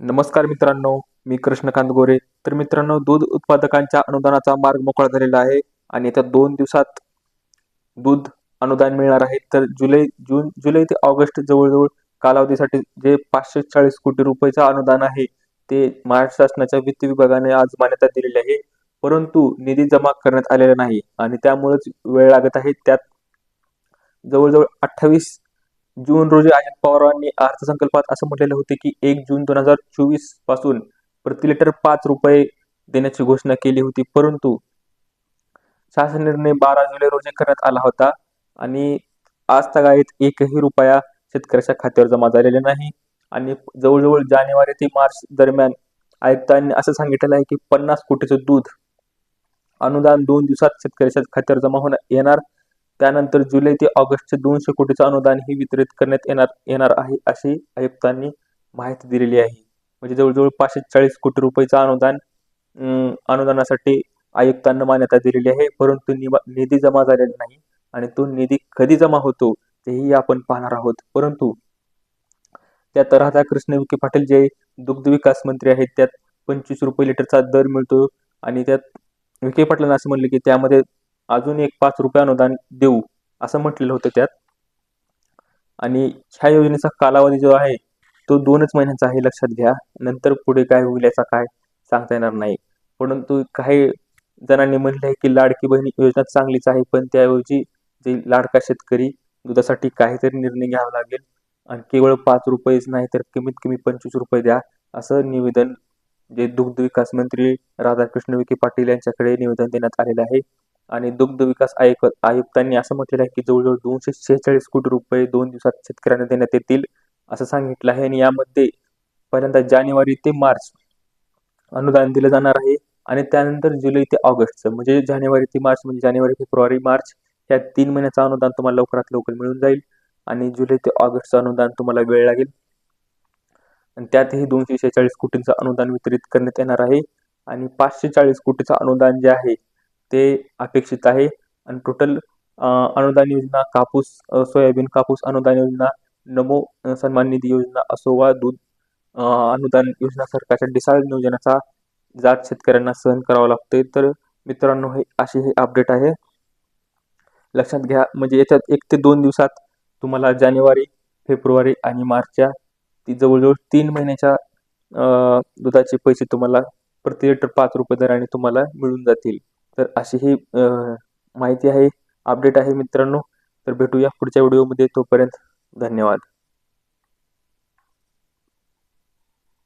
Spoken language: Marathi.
नमस्कार मित्रांनो मी कृष्णकांत गोरे. तर मित्रांनो दूध उत्पादकांच्या अनुदानाचा मार्ग मोकळा झालेला आहे आणि येत्या दोन दिवसात दूध अनुदान मिळणार आहे. तर जुलै जून जुलै ते ऑगस्ट जवळजवळ कालावधीसाठी जे पाचशे चाळीस कोटी रुपयेचं अनुदान आहे ते महाराष्ट्र शासनाच्या वित्त विभागाने आज मान्यता दिलेली आहे. परंतु निधी जमा करण्यात आलेला नाही आणि त्यामुळेच वेळ लागत आहे. त्यात जवळजवळ अठ्ठावीस जून रोजी अजित पवारांनी अर्थसंकल्पात असं म्हटलेलं होते की एक जून दोन हजार चोवीसपासून प्रति लिटर पाच रुपये देण्याची घोषणा केली होती. परंतु शासन निर्णय बारा जुलै रोजी करण्यात आला होता आणि आज तगायत एकही रुपया शेतकऱ्याच्या खात्यावर जमा झालेला नाही. आणि जवळजवळ जानेवारी ते मार्च दरम्यान आयुक्तांनी असं सांगितलेलं आहे की पन्नास कोटीचं दूध अनुदान दोन दिवसात शेतकऱ्याच्या खात्यावर जमा होणार येणार. त्यानंतर जुलै ते ऑगस्टचे दोनशे कोटीचं अनुदान ही वितरित करण्यात येणार येणार आहे अशी आयुक्तांनी माहिती दिलेली आहे. म्हणजे जवळजवळ पाचशे चाळीस कोटी रुपयाचं अनुदान अनुदानासाठी आयुक्तांना मान्यता दिलेली आहे. परंतु निधी जमा झालेला नाही आणि तो निधी कधी जमा होतो तेही आपण पाहणार आहोत. परंतु त्यात राधाकृष्ण विखे पाटील जे दुग्ध विकास मंत्री आहेत त्यात पंचवीस रुपये लिटरचा दर मिळतो आणि त्यात विखे पाटलांना असं म्हणले की त्यामध्ये अजून एक पाच रुपये अनुदान देऊ असं म्हटलेलं होतं त्यात. आणि ह्या योजनेचा कालावधी जो आहे तो दोनच महिन्यांचा आहे लक्षात घ्या. नंतर पुढे काय होईल याचा काय सांगता येणार नाही. परंतु काही जणांनी म्हणले आहे की लाडकी बहीण योजना चांगलीच आहे पण त्याऐवजी जे लाडका शेतकरी दुधासाठी काहीतरी निर्णय घ्यावा लागेल. आणि केवळ पाच रुपयेच नाही तर कमीत कमी पंचवीस रुपये द्या असं निवेदन जे दुग्ध विकास मंत्री राधाकृष्ण विखे पाटील यांच्याकडे निवेदन देण्यात आलेलं आहे. आणि दुग्ध विकास आयुक्त आयुक्तांनी असं म्हटलेलं आहे की जवळजवळ दोनशे शेहेचाळीस कोटी रुपये दोन दिवसात शेतकऱ्यांना देण्यात येतील असं सांगितलं आहे. आणि यामध्ये पहिल्यांदा जानेवारी ते मार्च अनुदान दिलं जाणार आहे. आणि त्यानंतर जुलै ते ऑगस्टचं म्हणजे जानेवारी ते मार्च म्हणजे जानेवारी फेब्रुवारी मार्च या तीन महिन्याचं अनुदान तुम्हाला लवकरात लवकर मिळून जाईल. आणि जुलै ते ऑगस्टचं अनुदान तुम्हाला वेळ लागेल. आणि त्यातही दोनशे शेहेचाळीस कोटींचं अनुदान वितरित करण्यात येणार आहे. आणि पाचशे चाळीस कोटीचं अनुदान जे आहे ते अपेक्षित आहे. आणि टोटल अनुदान योजना कापूस सोयाबीन कापूस अनुदान योजना नमो सन्मान निधी योजना असो वा दूध अनुदान योजना सरकारच्या डिसाळ नियोजनाचा जात शेतकऱ्यांना सहन करावा लागतोय. तर मित्रांनो हे अशी हे अपडेट आहे. लक्षात घ्या म्हणजे याच्यात एक ते दोन दिवसात तुम्हाला जानेवारी फेब्रुवारी आणि मार्चच्या ती जवळजवळ तीन महिन्याच्या दुधाचे पैसे तुम्हाला प्रति लिटर पाच रुपये दराने तुम्हाला मिळून जातील. तर अशी ही माहिती आहे अपडेट आहे मित्रांनो. तर भेटूया पुढच्या व्हिडिओमध्ये तोपर्यंत धन्यवाद.